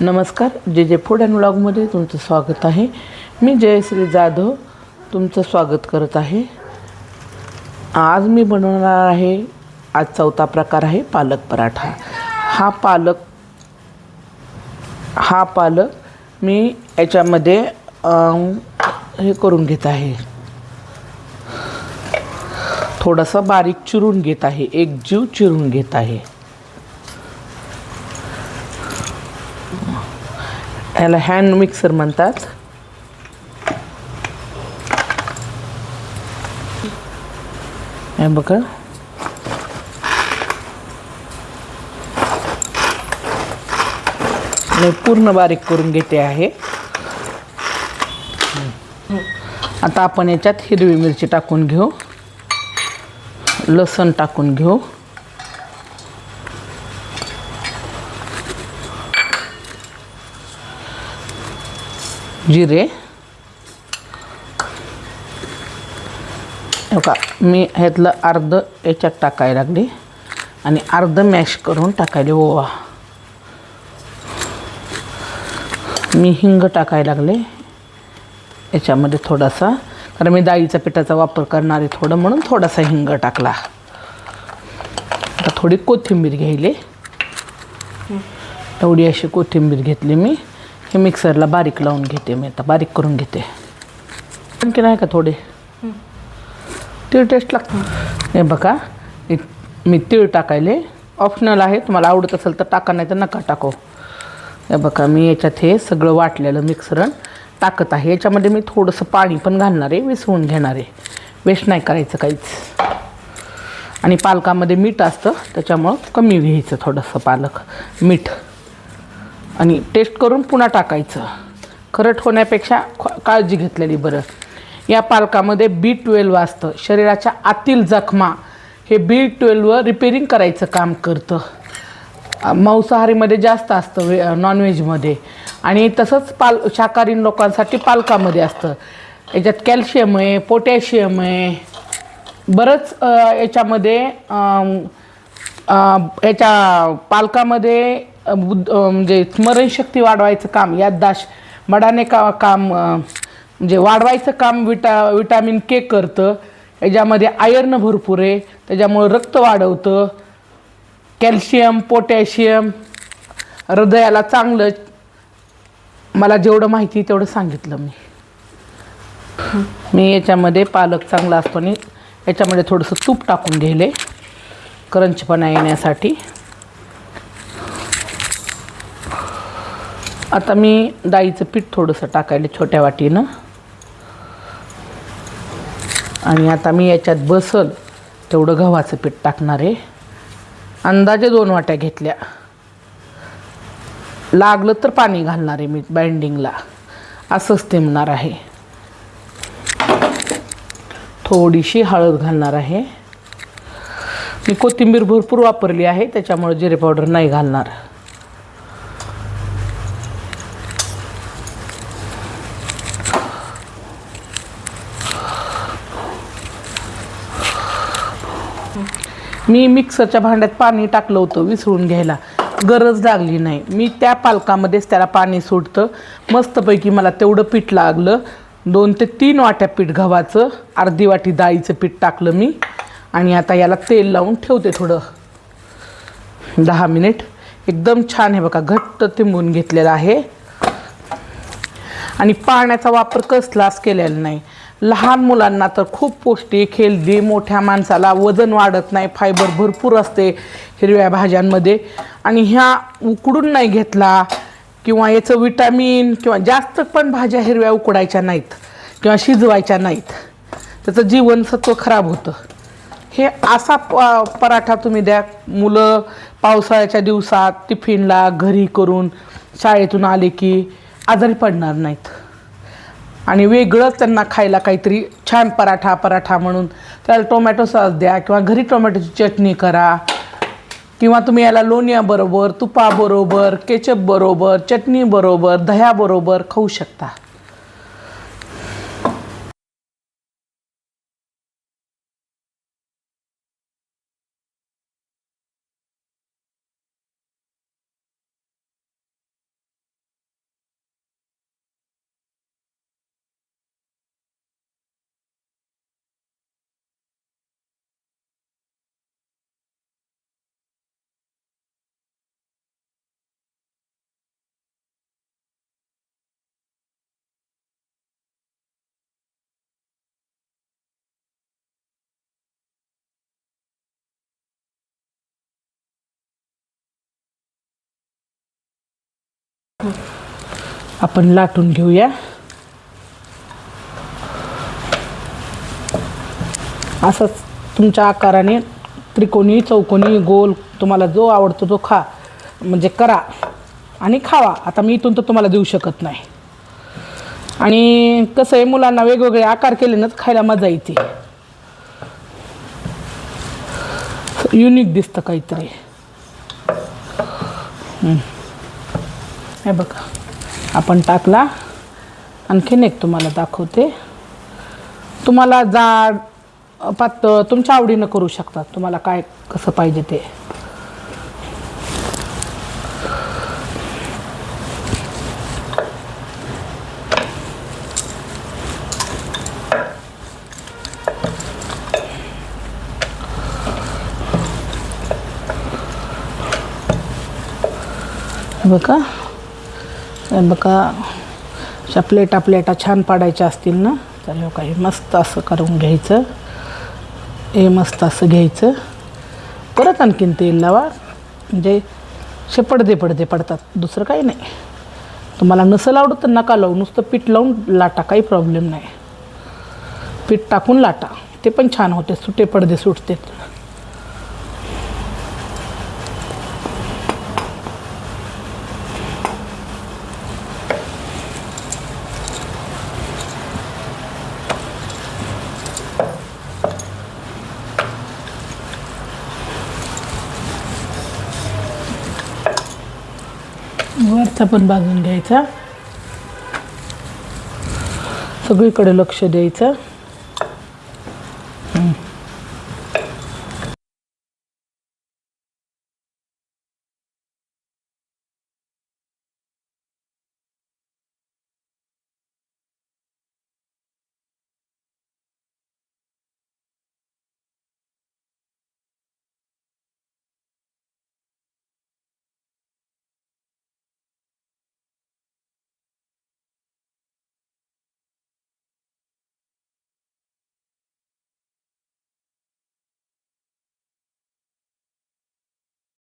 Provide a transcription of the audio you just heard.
नमस्कार जे जे फूड अँड ब्लॉगमध्ये तुमचं स्वागत आहे. मी जयश्री जाधव तुमचं स्वागत करत आहे. आज मी बनवणार आहे आज चौथा प्रकार आहे पालक पराठा. हा पालक हा पालक मी याच्यामध्ये हे करून घेत आहे. थोडंसं बारीक चिरून घेत आहे एक जीव चिरून घेत आहे. याला हँड मिक्सर म्हणतात. हे बघा. मी पूर्ण बारीक करून घेते आहे. आता आपण याच्यात हिरवी मिरची टाकून घेऊ. लसण टाकून घेऊ. जिरे का मी ह्यातलं अर्ध याच्यात टाकायला लागले आणि अर्ध मॅश करून टाकायले ओवा मी हिंग टाकायला लागले याच्यामध्ये थोडासा कारण मी डाळीच्या पिठाचा वापर करणार आहे थोडं म्हणून थोडासा हिंग टाकला आता थोडी कोथिंबीर घ्यायले एवढी अशी कोथिंबीर घेतली मी हे मिक्सरला बारीक लावून घेते मी आता बारीक करून घेते. आणखी नाही का थोडे? तीळ टेस्ट लागतं. हे बघा मी तीळ टाकायले. ऑप्शनल आहे तुम्हाला आवडत असेल तर टाका नाही तर नका टाकू. हे बघा मी याच्यात हे सगळं वाटलेलं मिक्सरण टाकत आहे. याच्यामध्ये मी थोडंसं पाणी पण घालणार आहे विसवून घेणार आहे. वेस्ट नाही करायचं काहीच. आणि पालकामध्ये मीठ असतं त्याच्यामुळं कमी घ्यायचं थोडंसं पालक मीठ. आणि टेस्ट करून पुन्हा टाकायचं. खरट होण्यापेक्षा काळजी घेतलेली बरं. या पालकामध्ये बी ट्वेल्व असतं. शरीराच्या आतील जखमा हे बी ट्वेल्व रिपेरिंग करायचं काम करतं. मांसाहारीमध्ये जास्त असतं वे नॉनव्हेजमध्ये आणि तसंच पाल शाकाहारी लोकांसाठी पालकामध्ये असतं. याच्यात कॅल्शियम आहे पोटॅशियम आहे. बरंच याच्यामध्ये याच्या पालकामध्ये बुद्ध म्हणजे स्मरणशक्ती वाढवायचं काम याददाश मडाने का काम म्हणजे वाढवायचं काम विटा विटॅमिन के करतं. याच्यामध्ये आयर्न भरपूर आहे. त्याच्यामुळं रक्त वाढवतं. कॅल्शियम पोटॅशियम हृदयाला चांगलं मला जेवढं माहिती आहे तेवढं सांगितलं मी. मी याच्यामध्ये पालक चांगला असतो आणि याच्यामध्ये थोडंसं तूप टाकून घेले. करंचपणा येण्यासाठी. आता मी डाळीचं पीठ थोडंसं टाकायले छोट्या वाटीनं. आणि आता मी याच्यात बसल तेवढं गव्हाचं पीठ टाकणार आहे. अंदाजे दोन वाट्या घेतल्या. लागलं तर पाणी घालणार आहे मी बाइंडिंगला असंच तेमणार आहे. थोडीशी हळद घालणार आहे. मी कोथिंबीर भरपूर वापरली आहे त्याच्यामुळे जिरे पावडर नाही घालणार. मी मिक्सरच्या भांड्यात पाणी टाकलं होतं विसळून घ्यायला. गरज लागली नाही. मी त्या पालकामध्येच त्याला पाणी सुटतं मस्तपैकी मला तेवढं पीठ लागलं. दोन ते तीन वाट्या पीठ गव्हाचं अर्धी वाटी डाळीचं पीठ टाकलं मी. आणि आता याला तेल लावून ठेवते थोडं. दहा मिनिट. एकदम छान आहे बघा घट्ट तिंबून घेतलेलं आहे. आणि पाण्याचा वापर कसलाच केलेला नाही. लहान मुलांना तर खूप पौष्टिक हेल्दी मोठ्या माणसाला वजन वाढत नाही फायबर भरपूर असते हिरव्या भाज्यांमध्ये. आणि ह्या उकडून नाही घेतला किंवा याचं विटॅमिन किंवा जास्त पण भाज्या हिरव्या उकडायच्या नाहीत किंवा शिजवायच्या नाहीत त्याचं जीवनसत्व खराब होतं. हे असा प पराठा तुम्ही द्या. मुलं पावसाळ्याच्या दिवसात टिफिनला घरी करून शाळेतून आले की आजारी पडणार नाहीत. आणि वेगळंच त्यांना खायला काहीतरी छान पराठा पराठा म्हणून. त्याला टोमॅटो सॉस द्या किंवा घरी टोमॅटोची चटणी करा. किंवा तुम्ही याला लोण्याबरोबर तुपाबरोबर केचपबरोबर चटणीबरोबर दह्याबरोबर खाऊ शकता. आपण लाटून घेऊया. असंच तुमच्या आकाराने त्रिकोणी चौकोनी गोल तुम्हाला जो आवडतो तो खा. म्हणजे करा आणि खावा. आता मी इथून तर तुम्हाला देऊ शकत नाही. आणि कसं आहे मुलांना वेगवेगळे आकार केल्यानंच खायला मजा येते. युनिक दिसतं काहीतरी. हे बघा. आपण टाकला. आणखीन एक तुम्हाला दाखवते. तुम्हाला जाड पातळ तुमच्या आवडीनं करू शकता तुम्हाला काय कसं पाहिजे ते. बघा. बघा अशा प्लेटा प्लेटा छान पाडायच्या असतील ना तर हे काही मस्त असं करून घ्यायचं. हे मस्त असं घ्यायचं. परत आणखीन तेल लावा. म्हणजे असे पडदे पडदे पडतात दुसरं काही नाही. तुम्हाला नसं आवडत तर नका लावू नुसतं पीठ लावून लाटा काही प्रॉब्लेम नाही. पीठ टाकून लाटा. ते पण छान होते सुटे पडदे सुटते वरचा पण भाजून घ्यायचा. सगळीकडे लक्ष द्यायचं.